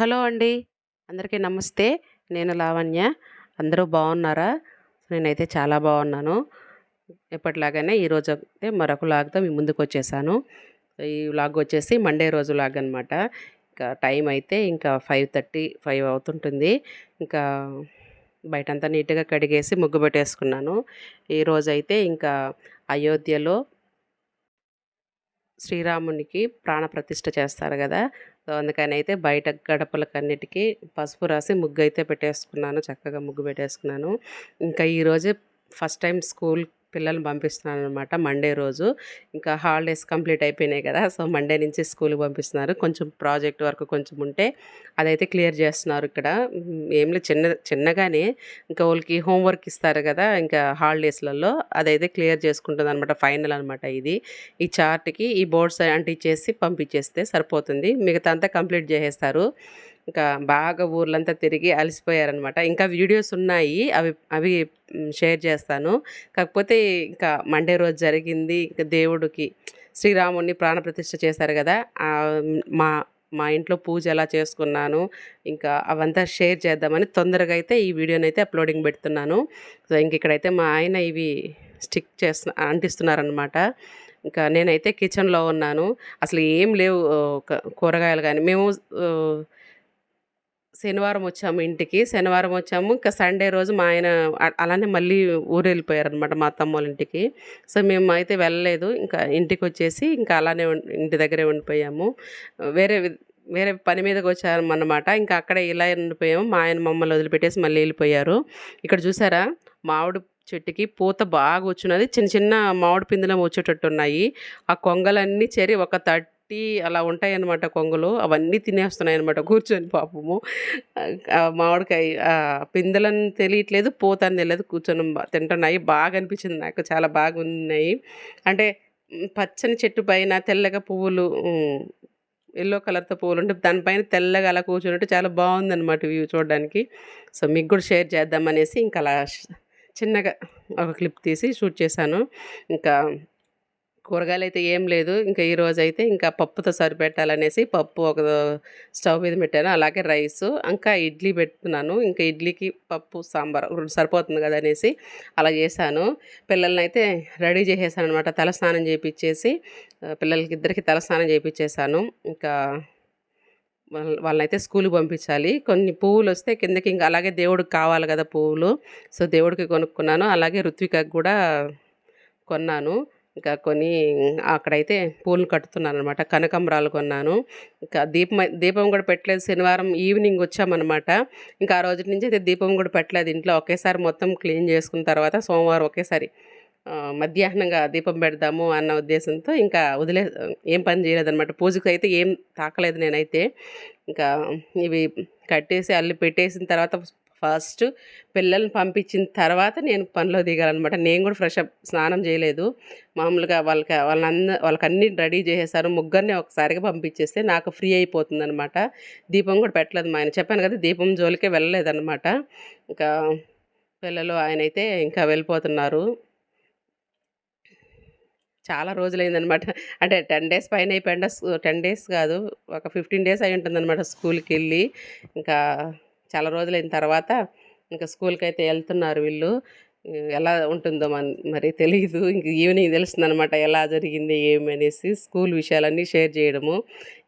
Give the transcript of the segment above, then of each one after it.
Hello అండి. అందరికీ నమస్తే. నేను లావణ్య. అందరూ బాగున్నారా? నేనైతే చాలా బాగున్నాను. ఎప్పటిలాగానే ఈరోజు అయితే మరొక లాగ్తో మీ ముందుకు వచ్చేసాను ఈ లాగ్ వచ్చేసి మండే రోజు లాగ్ అనమాట ఇంకా టైం అయితే ఇంకా ఫైవ్ థర్టీ ఫైవ్ అవుతుంటుంది. ఇంకా బయటంతా నీట్గా కడిగేసి ముగ్గు పెట్టేసుకున్నాను. ఈరోజైతే ఇంకా అయోధ్యలో శ్రీరామునికి ప్రాణప్రతిష్ఠ చేస్తారు కదా? సో అందుకని అయితే బయట గడపలకన్నిటికీ పసుపు రాసి ముగ్గు అయితే పెట్టేసుకున్నాను. చక్కగా ముగ్గు పెట్టేసుకున్నాను. ఇంకా ఈరోజే ఫస్ట్ టైం స్కూల్ పిల్లల్ని పంపిస్తున్నాను అనమాట మండే రోజు. ఇంకా హాలిడేస్ కంప్లీట్ అయిపోయినాయి కదా సో మండే నుంచి స్కూల్కి పంపిస్తున్నారు. కొంచెం ప్రాజెక్ట్ వర్క్ కొంచెం ఉంటే అదైతే క్లియర్ చేస్తున్నారు ఇక్కడ. ఏమి లేదు చిన్న చిన్నగానే ఇంకా వాళ్ళకి హోంవర్క్ ఇస్తారు కదా ఇంకా హాలిడేస్లలో అదైతే క్లియర్ చేసుకుంటుంది అనమాట ఫైనల్ అనమాట ఇది. ఈ చార్ట్కి ఈ బోర్డ్స్ అంటించేసి పంపించేస్తే సరిపోతుంది. మిగతా అంతా కంప్లీట్ చేసేస్తారు. ఇంకా బాగా ఊర్లంతా తిరిగి అలసిపోయారనమాట ఇంకా వీడియోస్ ఉన్నాయి అవి అవి షేర్ చేస్తాను. కాకపోతే ఇంకా మండే రోజు జరిగింది ఇంకా దేవుడికి శ్రీరాముడిని ప్రాణప్రతిష్ఠ చేశారు కదా మా మా ఇంట్లో పూజ ఎలా చేసుకున్నాను ఇంకా అవంతా షేర్ చేద్దామని తొందరగా అయితే ఈ వీడియోని అయితే అప్లోడింగ్ పెడుతున్నాను. సో ఇంక ఇక్కడైతే మా ఆయన ఇవి స్టిక్ చేస్తు అంటిస్తున్నారనమాట ఇంకా నేనైతే కిచెన్లో ఉన్నాను. అసలు ఏం లేవు కూరగాయలు కానీ మేము శనివారం వచ్చాము ఇంటికి. శనివారం వచ్చాము. ఇంకా సండే రోజు మా ఆయన అలానే మళ్ళీ ఊరు వెళ్ళిపోయారనమాట మా అత్తమ్మ వాళ్ళ ఇంటికి. సో మేము అయితే వెళ్ళలేదు. ఇంకా ఇంటికి వచ్చేసి ఇంకా అలానే ఇంటి దగ్గరే ఉండిపోయాము. వేరే వేరే పని మీదకి వచ్చామన్నమాట. ఇంకా అక్కడే ఇలా ఉండిపోయాము. మా ఆయన మమ్మల్ని వదిలిపెట్టేసి మళ్ళీ వెళ్ళిపోయారు. ఇక్కడ చూసారా? మామిడి చెట్టుకి పూత బాగా వచ్చినది చిన్న చిన్న మామిడి పిందెలం వచ్చేటట్టు ఉన్నాయి. ఆ కొంగలన్నీ చేరి ఒక తట్టి అలా ఉంటాయన్నమాట కొంగులు. అవన్నీ తినేస్తున్నాయి అనమాట కూర్చొని పాపము. మామిడికాయ పిందెలని తెలియట్లేదు పోతాను తెలియదు కూర్చొని తింటున్నాయి బాగా అనిపించింది నాకు చాలా బాగున్నాయి. అంటే పచ్చని చెట్టు పైన తెల్లగా పువ్వులు ఎల్లో కలర్తో పువ్వులు ఉంటే దానిపైన తెల్లగా అలా కూర్చున్నట్టు చాలా బాగుందన్నమాట వ్యూ చూడడానికి. సో మీకు కూడా షేర్ చేద్దామనేసి ఇంకా అలా చిన్నగా ఒక క్లిప్ తీసి షూట్ చేశాను. ఇంకా కూరగాయలు అయితే ఏం లేదు. ఇంకా ఈరోజు అయితే ఇంకా పప్పుతో సరిపెట్టాలనేసి పప్పు ఒక స్టవ్ మీద పెట్టాను. అలాగే రైస్ ఇంకా ఇడ్లీ పెట్టుకున్నాను ఇంకా ఇడ్లీకి పప్పు సాంబార్ సరిపోతుంది కదా అనేసి అలా చేశాను. పిల్లల్ని అయితే రెడీ చేసేసాను అనమాట తలస్నానం చేయించేసి పిల్లలకి ఇద్దరికి తలస్నానం చేయించేసాను ఇంకా వాళ్ళ వాళ్ళనైతే స్కూల్కి పంపించాలి. కొన్ని పువ్వులు వస్తే కిందకి ఇంకా అలాగే దేవుడికి కావాలి కదా పువ్వులు. సో దేవుడికి కొనుక్కున్నాను. అలాగే ఋత్వికకు కూడా కొన్నాను. ఇంకా కొని అక్కడైతే పూలు కట్టుతున్నాను అనమాట కనకాంబరాలు కొన్నాను. ఇంకా దీపం దీపం కూడా పెట్టలేదు. శనివారం ఈవినింగ్ వచ్చామన్నమాట. ఇంకా ఆ రోజు నుంచి అయితే దీపం కూడా పెట్టలేదు. ఇంట్లో ఒకేసారి మొత్తం క్లీన్ చేసుకున్న తర్వాత సోమవారం ఒకేసారి మధ్యాహ్నంగా దీపం పెడదాము అన్న ఉద్దేశంతో ఇంకా వదిలే ఏం పని చేయలేదన్నమాట. పూజకు అయితే ఏం తాకలేదు నేనైతే. ఇంకా ఇవి కట్టేసి అల్లి పెట్టేసిన తర్వాత ఫస్ట్ పిల్లల్ని పంపించిన తర్వాత నేను పనిలో దిగాలన్నమాట. నేను కూడా ఫ్రెష్ అప్ స్నానం చేయలేదు. మామూలుగా వాళ్ళకి వాళ్ళంద వాళ్ళకి అన్ని రెడీ చేసేసారు. ముగ్గురిని ఒకసారిగా పంపించేస్తే నాకు ఫ్రీ అయిపోతుంది అనమాట దీపం కూడా పెట్టలేదు మా ఆయన. చెప్పాను కదా దీపం జోలికే వెళ్ళలేదన్నమాట. ఇంకా పిల్లలు ఆయన అయితే ఇంకా వెళ్ళిపోతున్నారు. చాలా రోజులైందనమాట అంటే టెన్ డేస్ పైన అయిపోయిండ టెన్ డేస్ కాదు ఒక ఫిఫ్టీన్ డేస్ అయి ఉంటుందన్నమాట స్కూల్కి వెళ్ళి. ఇంకా చాలా రోజులైన తర్వాత ఇంకా స్కూల్కి అయితే వెళ్తున్నారు వీళ్ళు. ఎలా ఉంటుందో మన మరి తెలియదు ఇంక ఈవినింగ్ తెలుస్తుంది అనమాట ఎలా జరిగింది ఏమి అనేసి స్కూల్ విషయాలన్నీ షేర్ చేయడము.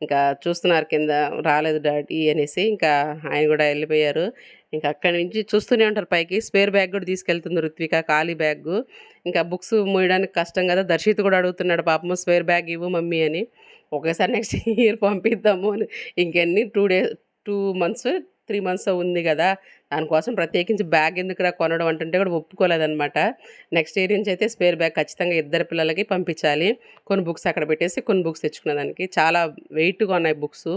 ఇంకా చూస్తున్నారు కింద రాలేదు డాడీ అనేసి ఇంకా ఆయన కూడా వెళ్ళిపోయారు ఇంకా అక్కడి నుంచి చూస్తూనే ఉంటారు పైకి. స్పేర్ బ్యాగ్ కూడా తీసుకెళ్తుంది రుత్విక ఖాళీ బ్యాగ్. ఇంకా బుక్స్ మూయడానికి కష్టం కదా. దర్శిత్ కూడా అడుగుతున్నాడు పాపము స్పేర్ బ్యాగ్ ఇవ్వు మమ్మీ అని. ఒకేసారి నెక్స్ట్ ఇయర్ పంపిద్దాము అని. ఇంకెన్ని two days two months three months ఉంది కదా దానికోసం ప్రత్యేకించి బ్యాగ్ ఎందుకురా కొనడం అంటుంటే కూడా ఒప్పుకోలేదన్నమాట. నెక్స్ట్ ఇయర్ నుంచి అయితే స్పేర్ బ్యాగ్ ఖచ్చితంగా ఇద్దరు పిల్లలకి పంపించాలి. కొన్ని బుక్స్ అక్కడ పెట్టేసి కొన్ని బుక్స్ తెచ్చుకునే దానికి. చాలా వెయిట్గా ఉన్నాయి బుక్స్.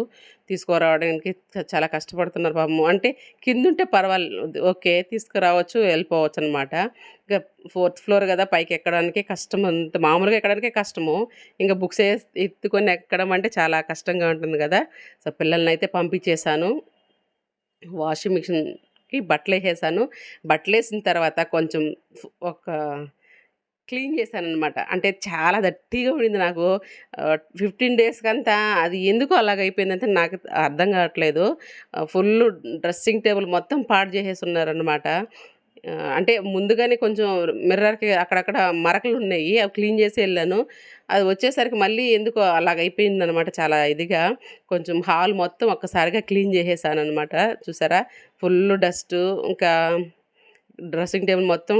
తీసుకురావడానికి చాలా కష్టపడుతున్నారు పాపము. అంటే కింద ఉంటే పర్వాలేదు. ఓకే తీసుకురావచ్చు వెళ్ళిపోవచ్చు అనమాట ఇంకా ఫోర్త్ ఫ్లోర్ కదా పైకి ఎక్కడానికి కష్టం. అంత మామూలుగా ఎక్కడానికే కష్టము. ఇంకా బుక్స్ ఎత్తుకొని ఎక్కడం అంటే చాలా కష్టంగా ఉంటుంది కదా. సో పిల్లల్ని అయితే పంపించేశాను. వాషింగ్ మిషన్కి బట్టలు వేసేసాను. బట్టలు వేసిన తర్వాత కొంచెం ఒక క్లీన్ చేశాను అనమాట అంటే చాలా దట్టిగా ఉండింది నాకు. ఫిఫ్టీన్ 15 డేస్‌కంతా అది ఎందుకో అలాగయిపోయిందంటే నాకు అర్థం కావట్లేదు. ఫుల్ ఫుల్లు డ్రెస్సింగ్ టేబుల్ మొత్తం పాడు చేసేసి ఉన్నారనమాట అంటే ముందుగానే కొంచెం మిర్రర్‌కి అక్కడక్కడ మరకలు ఉన్నాయి అవి క్లీన్ చేసి వెళ్ళాను అది వచ్చేసరికి మళ్ళీ ఎందుకో అలాగయిపోయిందనమాట చాలా ఇదిగా. కొంచెం హాల్ మొత్తం ఒక్కసారిగా క్లీన్ చేసేసాను అనమాట చూసారా? ఫుల్ డస్టు ఇంకా డ్రెస్సింగ్ టేబుల్ మొత్తం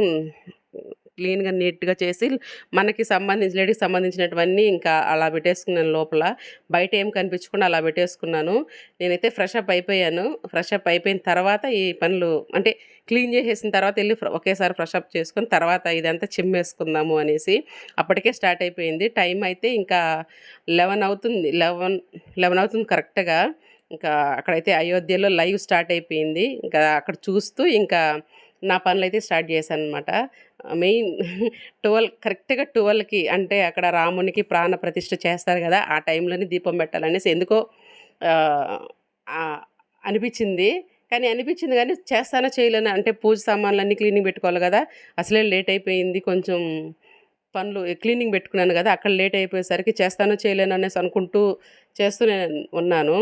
క్లీన్‌గా, నీట్‌గా చేసి మనకి సంబంధించి లేడీకి సంబంధించినటువన్నీ ఇంకా అలా పెట్టేసుకున్నాను లోపల. బయట ఏం కనిపించకుండా అలా పెట్టేసుకున్నాను. నేనైతే ఫ్రెష్ అప్ అయిపోయాను. ఫ్రెష్ అప్ అయిపోయిన తర్వాత ఈ పనులు అంటే క్లీన్ చేసేసిన తర్వాత వెళ్ళి ఒకేసారి ఫ్రెష్ అప్ తర్వాత ఇదంతా చిమ్మేసుకుందాము అనేసి అప్పటికే స్టార్ట్ అయిపోయింది. టైం అయితే ఇంకా 11 అవుతుంది. 11, 11 అవుతుంది కరెక్ట్‌గా. ఇంకా అక్కడైతే అయోధ్యలో లైవ్ స్టార్ట్ అయిపోయింది. ఇంకా అక్కడ చూస్తూ ఇంకా నా పనులైతే స్టార్ట్ చేశాను అనమాట మెయిన్ 12 కరెక్ట్‌గా 12కి అంటే అక్కడ రామునికి ప్రాణ ప్రతిష్ఠ చేస్తారు కదా ఆ టైంలోనే దీపం పెట్టాలనేసి ఎందుకో అనిపించింది కానీ అనిపించింది కానీ చేస్తానో చేయలేను అంటే పూజ సామాన్లన్నీ క్లీనింగ్ పెట్టుకోవాలి కదా అసలే లేట్ అయిపోయింది. కొంచెం పనులు క్లీనింగ్ పెట్టుకున్నాను కదా అక్కడ లేట్ అయిపోయేసరికి చేస్తానో చేయలేను అనేసి అనుకుంటూ చేస్తూనే ఉన్నాను.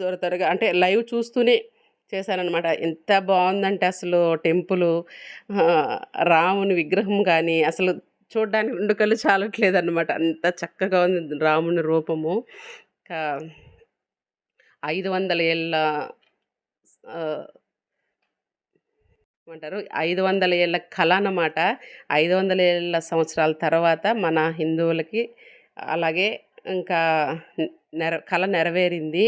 త్వర త్వరగా అంటే లైవ్ చూస్తూనే చేశానమాట ఎంత బాగుందంటే అసలు టెంపులు రాముని విగ్రహం కానీ అసలు చూడడానికి 2 కళ్ళు చాలట్లేదనమాట. అంత చక్కగా ఉంది రాముని రూపము. ఐదు వందల ఏళ్ళ ఏమంటారు ఐదు వందల ఏళ్ళ కళ అన్నమాట. ఐదు వందల ఏళ్ళ సంవత్సరాల తర్వాత మన హిందువులకి అలాగే ఇంకా నెర కల నెరవేరింది.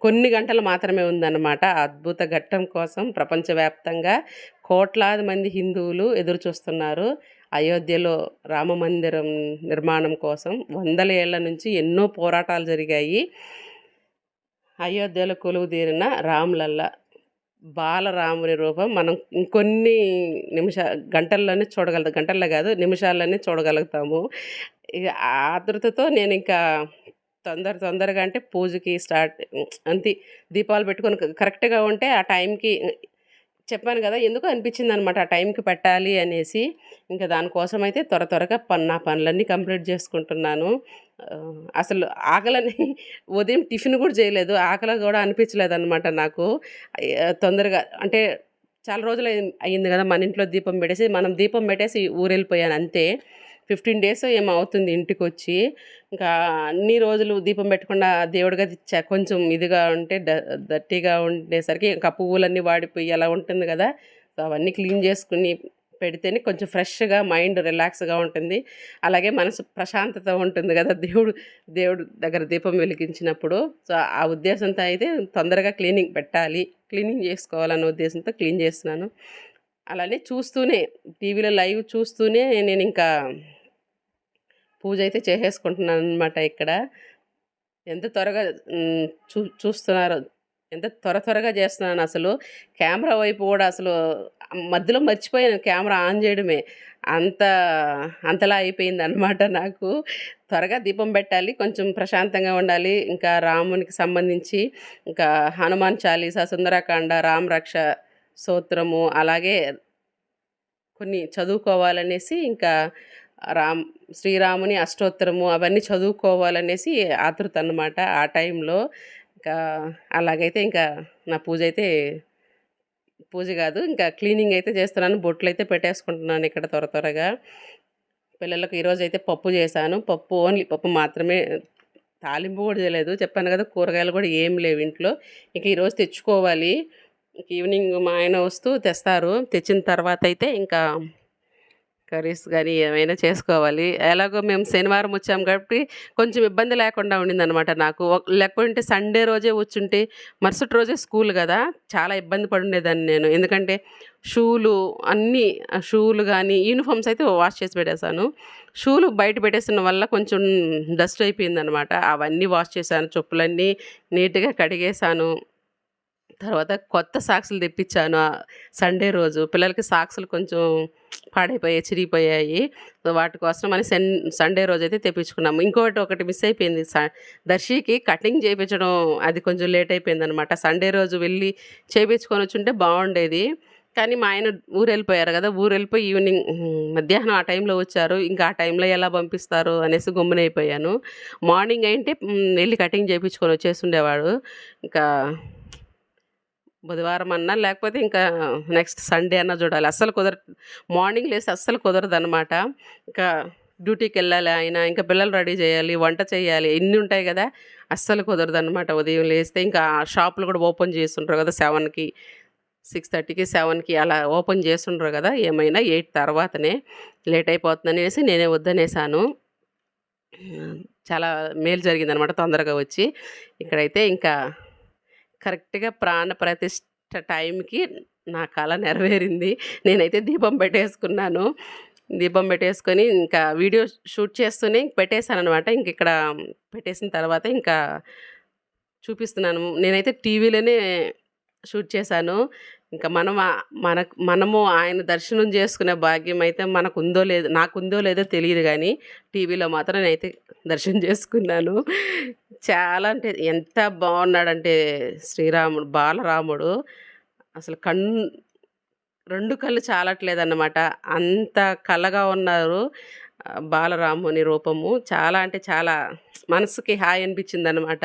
కొన్ని గంటలు మాత్రమే ఉందన్నమాట. అద్భుత ఘట్టం కోసం ప్రపంచవ్యాప్తంగా కోట్లాది మంది హిందువులు ఎదురు చూస్తున్నారు. అయోధ్యలో రామ మందిరం నిర్మాణం కోసం వందల ఏళ్ళ నుంచి ఎన్నో పోరాటాలు జరిగాయి. అయోధ్యలో కొలువుదీరిన రాములల్ల బాలరాముని రూపం మనం ఇంకొన్ని నిమిష గంటల్లోనే చూడగలుగుతాం. గంటల్లో కాదు నిమిషాల్లోనే చూడగలుగుతాము. ఇక ఆతృతతో నేను ఇంకా తొందర తొందరగా అంటే పూజకి స్టార్ట్ అంతే దీపాలు పెట్టుకొని కరెక్ట్‌గా ఉంటే ఆ టైంకి చెప్పాను కదా ఎందుకు అనిపించింది అనమాట ఆ టైంకి పెట్టాలి అనేసి. ఇంక దానికోసమైతే త్వర త్వరగా పన్ నా పనులన్నీ కంప్లీట్ చేసుకుంటున్నాను అసలు ఆకలని ఉదయం టిఫిన్ కూడా చేయలేదు ఆకలి కూడా అనిపించలేదు అనమాట నాకు. తొందరగా అంటే చాలా రోజులు అయింది కదా మన ఇంట్లో దీపం పెట్టేసి మనం దీపం పెట్టేసి ఊరెళ్ళిపోయాను అంతే. ఫిఫ్టీన్ డేస్ ఏమో అవుతుంది ఇంటికొచ్చి. ఇంకా అన్ని రోజులు దీపం పెట్టకుండా దేవుడిగా గది చ కొంచెం ఇదిగా ఉంటే దట్టిగా డర్టీగా ఉండేసరికి ఇంకా పువ్వులన్నీ వాడిపోయి అలా ఉంటుంది కదా సో, అవన్నీ క్లీన్ చేసుకుని పెడితేనే కొంచెం ఫ్రెష్‌గా మైండ్ రిలాక్స్‌గా ఉంటుంది. అలాగే మనసు ప్రశాంతత ఉంటుంది కదా దేవుడు దేవుడు దగ్గర దీపం వెలిగించినప్పుడు. సో, ఆ ఉద్దేశంతో అయితే తొందరగా క్లీనింగ్ పెట్టాలి. క్లీనింగ్ చేసుకోవాలన్న ఉద్దేశంతో క్లీన్ చేస్తున్నాను అలానే చూస్తూనే టీవీలో లైవ్ చూస్తూనే నేను ఇంకా పూజ అయితే చేసేసుకుంటున్నాను అనమాట ఇక్కడ. ఎంత త్వరగా చూ చూస్తున్నారో ఎంత త్వర త్వరగా చేస్తున్నాను అసలు కెమెరా వైపు కూడా అసలు మధ్యలో మర్చిపోయాను కెమెరా ఆన్ చేయడమే అంత అంతలా అయిపోయిందనమాట నాకు. త్వరగా దీపం పెట్టాలి. కొంచెం ప్రశాంతంగా ఉండాలి. ఇంకా రామునికి సంబంధించి ఇంకా హనుమాన్ చాలీస సుందరకాండ, రామరక్ష సూత్రము స్తోత్రము అలాగే కొన్ని చదువుకోవాలనేసి ఇంకా రామ్ శ్రీరాముని అష్టోత్తరము అవన్నీ చదువుకోవాలనేసి ఆతృత అనమాట ఆ టైంలో. ఇంకా అలాగైతే ఇంకా నా పూజ అయితే పూజ కాదు ఇంకా క్లీనింగ్ అయితే చేస్తున్నాను. బొట్లు అయితే పెట్టేసుకుంటున్నాను ఇక్కడ త్వర త్వరగా. పిల్లలకు ఈరోజైతే పప్పు చేశాను పప్పు ఓన్లీ పప్పు మాత్రమే. తాలింపు కూడా చేయలేదు చెప్పాను కదా కూరగాయలు కూడా ఏం లేవు ఇంట్లో. ఇంక ఈరోజు తెచ్చుకోవాలి. ఈవినింగ్ మా ఆయన వస్తూ తెస్తారు. తెచ్చిన తర్వాత అయితే ఇంకా కర్రీస్ కానీ ఏమైనా చేసుకోవాలి. ఎలాగో మేము శనివారం వచ్చాం కాబట్టి కొంచెం ఇబ్బంది లేకుండా ఉండిందనమాట నాకు. లేకుంటే సండే రోజే వచ్చుంటే మరుసటి రోజే స్కూల్ కదా చాలా ఇబ్బంది పడుండేదాన్ని నేను. ఎందుకంటే షూలు అన్నీ షూలు కానీ యూనిఫార్మ్స్ అయితే వాష్ చేసి పెట్టేశాను షూలు బయట పెట్టేసిన వల్ల కొంచెం డస్ట్ అయిపోయిందనమాట. అవన్నీ వాష్ చేశాను. చెప్పులన్నీ నీట్‌గా కడిగేశాను. తర్వాత కొత్త సాక్సులు తెప్పించాను సండే రోజు. పిల్లలకి సాక్సులు కొంచెం పాడైపోయాయి, చిరిగిపోయాయి. వాటి కోసం అని సెన్ సండే రోజైతే తెప్పించుకున్నాము. ఇంకోటి ఒకటి మిస్ అయిపోయింది. స దర్శికి కటింగ్ చేయించడం అది కొంచెం లేట్ అయిపోయిందనమాట. సండే రోజు వెళ్ళి చేయించుకొని వచ్చుంటే బాగుండేది కానీ మా ఆయన ఊరెళ్ళిపోయారు కదా ఊరెళ్ళిపోయి ఈవినింగ్ మధ్యాహ్నం ఆ టైంలో వచ్చారు ఇంకా ఆ టైంలో ఎలా పంపిస్తారు అనేసి గమ్మునైపోయాను మార్నింగ్ అయితే వెళ్ళి కటింగ్ చేయించుకొని వచ్చేసి ఉండేవాడు ఇంకా బుధవారం అన్నా లేకపోతే ఇంకా నెక్స్ట్ సండే అన్నా చూడాలి. అస్సలు కుదర మార్నింగ్ లేసి అస్సలు కుదరదు అనమాట ఇంకా డ్యూటీకి వెళ్ళాలి ఆయన ఇంకా పిల్లలు రెడీ చేయాలి వంట చేయాలి ఇన్ని ఉంటాయి కదా. అస్సలు కుదరదు అనమాట ఉదయం లేస్తే. ఇంకా షాపులు కూడా ఓపెన్ చేస్తుంటారు కదా సెవెన్కి సిక్స్ థర్టీకి సెవెన్కి అలా ఓపెన్ చేస్తుండ్రు కదా. ఏమైనా ఎయిట్ తర్వాతనే లేట్ అయిపోతుంది అనేసి నేనే వద్దనేసాను. చాలా మేలు జరిగిందనమాట తొందరగా వచ్చి. ఇక్కడైతే ఇంకా కరెక్ట్గా ప్రాణ ప్రతిష్ట టైంకి నా కళ నెరవేరింది. నేనైతే దీపం పెట్టేసుకున్నాను. దీపం పెట్టేసుకొని ఇంకా వీడియో షూట్ చేస్తూనే పెట్టేశాను అనమాట ఇంక ఇక్కడ పెట్టేసిన తర్వాత ఇంకా చూపిస్తున్నాను. నేనైతే టీవీలోనే షూట్ చేశాను. ఇంకా మనం మన మనకు మనము ఆయన దర్శనం చేసుకునే భాగ్యం అయితే మనకు ఉందో లేదో నాకు ఉందో లేదో తెలియదు కానీ టీవీలో మాత్రం నేనైతే దర్శనం చేసుకున్నాను. చాలా అంటే ఎంత బాగున్నాడంటే శ్రీరాముడు బాలరాముడు. అసలు కన్ రెండు కళ్ళు చాలట్లేదన్నమాట. అంత కళగా ఉన్నారు బాలరాముని రూపము. చాలా అంటే చాలా మనసుకి హాయ్ అనిపించింది అనమాట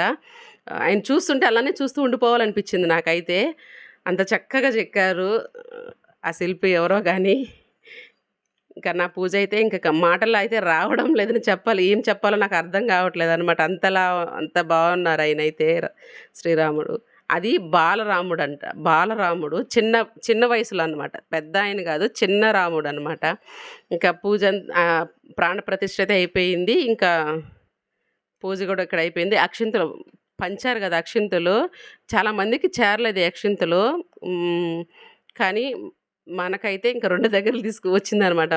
ఆయన చూస్తుంటే అలానే చూస్తూ ఉండిపోవాలనిపించింది నాకైతే. అంత చక్కగా చెక్కారు ఆ శిల్పి ఎవరో కానీ ఇంకా నా పూజ అయితే ఇంకా మాటలు అయితే రావడం లేదని చెప్పాలి. ఏం చెప్పాలో నాకు అర్థం కావట్లేదు అనమాట అంతలా అంత బాగున్నారు ఆయన అయితే శ్రీరాముడు. అది బాలరాముడు అంట బాలరాముడు చిన్న చిన్న వయసులో అనమాట పెద్ద ఆయన కాదు చిన్న రాముడు అనమాట ఇంకా పూజ అం- ప్రాణ అయిపోయింది. ఇంకా పూజ కూడా ఇక్కడ అయిపోయింది. అక్షింతలు పంచారు కదా అక్షింతలు. చాలామందికి చేరలేదు అక్షింతలు. కానీ మనకైతే ఇంకా రెండు దగ్గరలు తీసుకు వచ్చిందనమాట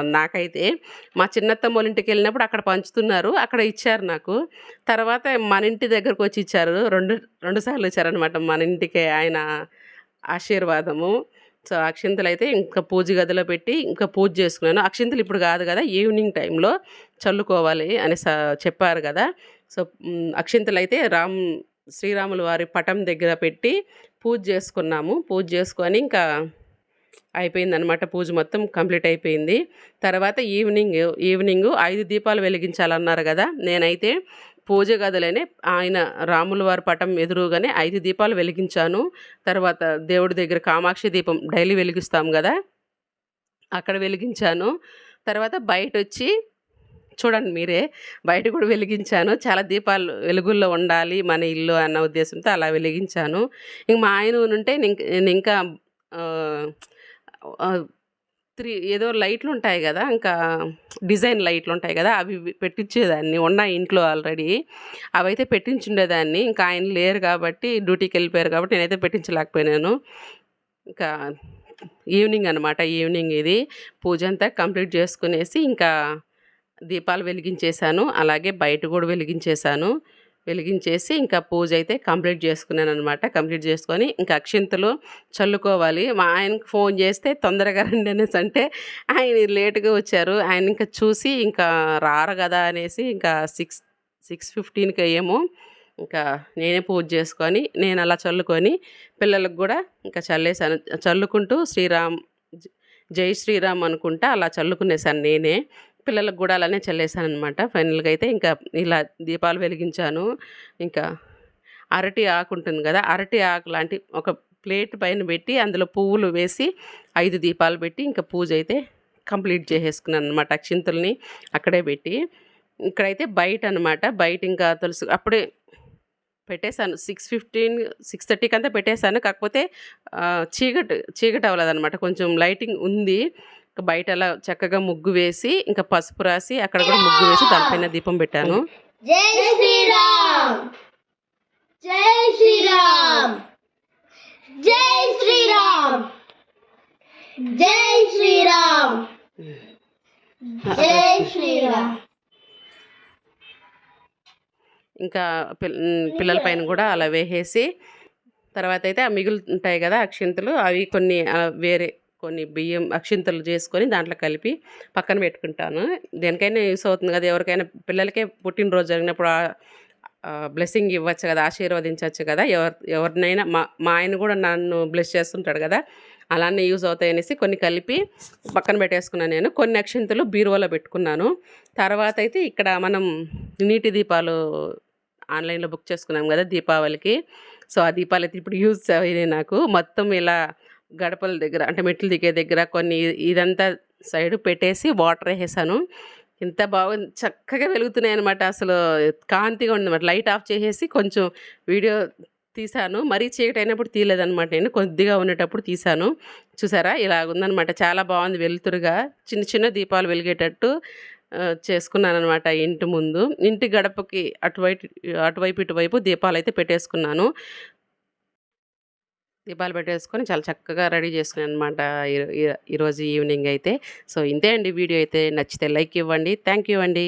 నాకైతే. మా చిన్నత్తమ్మ వాళ్ళ ఇంటికి వెళ్ళినప్పుడు అక్కడ పంచుతున్నారు. అక్కడ ఇచ్చారు నాకు. తర్వాత మన ఇంటి దగ్గరకు వచ్చి ఇచ్చారు. రెండు రెండు సార్లు ఇచ్చారనమాట మన ఇంటికి ఆయన ఆశీర్వాదము. సో అక్షింతలు అయితే ఇంకా పూజ గదిలో పెట్టి ఇంకా పూజ చేసుకున్నాను. అక్షింతలు ఇప్పుడు కాదు కదా ఈవినింగ్ టైంలో చల్లుకోవాలి అని స- చెప్పారు కదా. సో అక్షింతలు అయితే రామ్ శ్రీరాముల వారి పటం దగ్గర పెట్టి పూజ చేసుకున్నాము. పూజ చేసుకొని ఇంకా అయిపోయిందనమాట పూజ మొత్తం కంప్లీట్ అయిపోయింది. తర్వాత ఈవినింగ్ ఈవినింగ్ ఐదు దీపాలు వెలిగించాలన్నారు కదా. నేనైతే పూజ గదిలోనే ఆయన రాముల వారి పటం ఎదురుగానే ఐదు దీపాలు వెలిగించాను. తర్వాత దేవుడి దగ్గర కామాక్షి దీపం డైలీ వెలిగిస్తాం కదా. అక్కడ వెలిగించాను. తర్వాత బయట వచ్చి చూడండి మీరే బయట కూడా వెలిగించాను. చాలా దీపాలు వెలుగుల్లో ఉండాలి మన ఇల్లు అన్న ఉద్దేశంతో అలా వెలిగించాను. ఇంక మా ఆయన ఉంటే నేను ఇంకా త్రీ ఏదో లైట్లు ఉంటాయి కదా ఇంకా డిజైన్ లైట్లు ఉంటాయి కదా అవి పెట్టించేదాన్ని ఉన్నాయి ఇంట్లో ఆల్రెడీ. అవైతే పెట్టించుండేదాన్ని. ఇంకా ఆయన లేరు కాబట్టి డ్యూటీకి వెళ్ళిపోయారు కాబట్టి నేనైతే పెట్టించలేకపోయినాను. ఇంకా ఈవినింగ్ అనమాట ఈవినింగ్ ఇది. పూజ అంతా కంప్లీట్ చేసుకునేసి ఇంకా దీపాలు వెలిగించేశాను. అలాగే బయట కూడా వెలిగించేశాను. వెలిగించేసి ఇంకా పూజ అయితే కంప్లీట్ చేసుకున్నాను అనమాట కంప్లీట్ చేసుకొని ఇంకా అక్షింతలు చల్లుకోవాలి. మా ఆయనకు ఫోన్ చేస్తే తొందరగా రండి అనేసి అంటే ఆయన లేటుగా వచ్చారు. ఆయన ఇంకా చూసి ఇంకా రారు కదా అనేసి ఇంకా సిక్స్ సిక్స్ ఫిఫ్టీన్కి అయ్యేమో ఇంకా నేనే పూజ చేసుకొని నేను అలా చల్లుకొని పిల్లలకు కూడా ఇంకా చల్లేసాను చల్లుకుంటూ శ్రీరామ్ జై శ్రీరామ్ అనుకుంటా అలా చల్లుకునేసాను నేనే. పిల్లలకు కూడా అలానే చల్లేసాను అనమాట ఫైనల్గా అయితే ఇంకా ఇలా దీపాలు వెలిగించాను. ఇంకా అరటి ఆకు ఉంటుంది కదా అరటి ఆకు లాంటి ఒక ప్లేట్ పైన పెట్టి అందులో పువ్వులు వేసి ఐదు దీపాలు పెట్టి ఇంకా పూజ అయితే కంప్లీట్ చేసేసుకున్నాను అనమాట అక్షింతల్ని అక్కడే పెట్టి ఇక్కడైతే బయట అనమాట బయట ఇంకా తెలుసు అప్పుడే పెట్టేశాను. సిక్స్ ఫిఫ్టీన్ సిక్స్ థర్టీకి అంతా పెట్టేశాను. కాకపోతే చీకటి చీకటి చీకటి అవ్వలేదన్నమాట. కొంచెం లైటింగ్ ఉంది. బయట అలా చక్కగా ముగ్గు వేసి ఇంకా పసుపు రాసి అక్కడ కూడా ముగ్గు వేసి దానిపైన దీపం పెట్టాను. జై శ్రీరామ్! జై శ్రీరామ్! జై శ్రీరామ్! జై శ్రీరామ్! జై శ్రీరామ్! ఇంకా పిల్ పిల్లల పైన కూడా అలా వేసేసి తర్వాత అయితే ఆ మిగులు ఉంటాయి కదా అక్షింతలు అవి కొన్ని వేరే కొన్ని బియ్యం అక్షింతలు చేసుకొని దాంట్లో కలిపి పక్కన పెట్టుకుంటాను. దేనికైనా యూస్ అవుతుంది కదా ఎవరికైనా పిల్లలకే పుట్టినరోజు జరిగినప్పుడు బ్లెస్సింగ్ ఇవ్వచ్చు కదా ఆశీర్వదించవచ్చు కదా ఎవరి ఎవరినైనా మా మా ఆయన కూడా నన్ను బ్లెస్ చేస్తుంటాడు కదా అలానే యూజ్ అవుతాయి అనేసి కొన్ని కలిపి పక్కన పెట్టేసుకున్నాను నేను. కొన్ని అక్షింతలు బీరువాలో పెట్టుకున్నాను. తర్వాత అయితే ఇక్కడ మనం నీటి దీపాలు ఆన్లైన్లో బుక్ చేసుకున్నాం కదా దీపావళికి. సో ఆ దీపాలు అయితే ఇప్పుడు యూజ్ అయినాయి నాకు. మొత్తం ఇలా గడపల దగ్గర అంటే మెట్లు దిగే దగ్గర కొన్ని ఇదంతా సైడ్ పెట్టేసి వాటర్ వేసేసాను. ఎంత బాగుంది చక్కగా వెలుగుతున్నాయి అనమాట అసలు కాంతిగా ఉందన్నమాట. లైట్ ఆఫ్ చేసేసి కొంచెం వీడియో తీసాను మరీ చీకటి అయినప్పుడు తీయలేదనమాట నేను కొద్దిగా ఉండేటప్పుడు తీసాను చూసారా? ఇలా ఉందనమాట చాలా బాగుంది వెలుతురుగా. చిన్న చిన్న దీపాలు వెలిగేటట్టు చేసుకున్నాను అనమాట ఇంటి ముందు. ఇంటి గడపకి అటువైపు అటువైపు ఇటువైపు దీపాలు అయితే పెట్టేసుకున్నాను. దీపాలు పెట్టేసుకొని చాలా చక్కగా రెడీ చేసుకున్నాను అనమాట ఈరోజు ఈవినింగ్ అయితే. సో ఇంతే అండి వీడియో అయితే. నచ్చితే లైక్ ఇవ్వండి. థ్యాంక్ యూ అండి.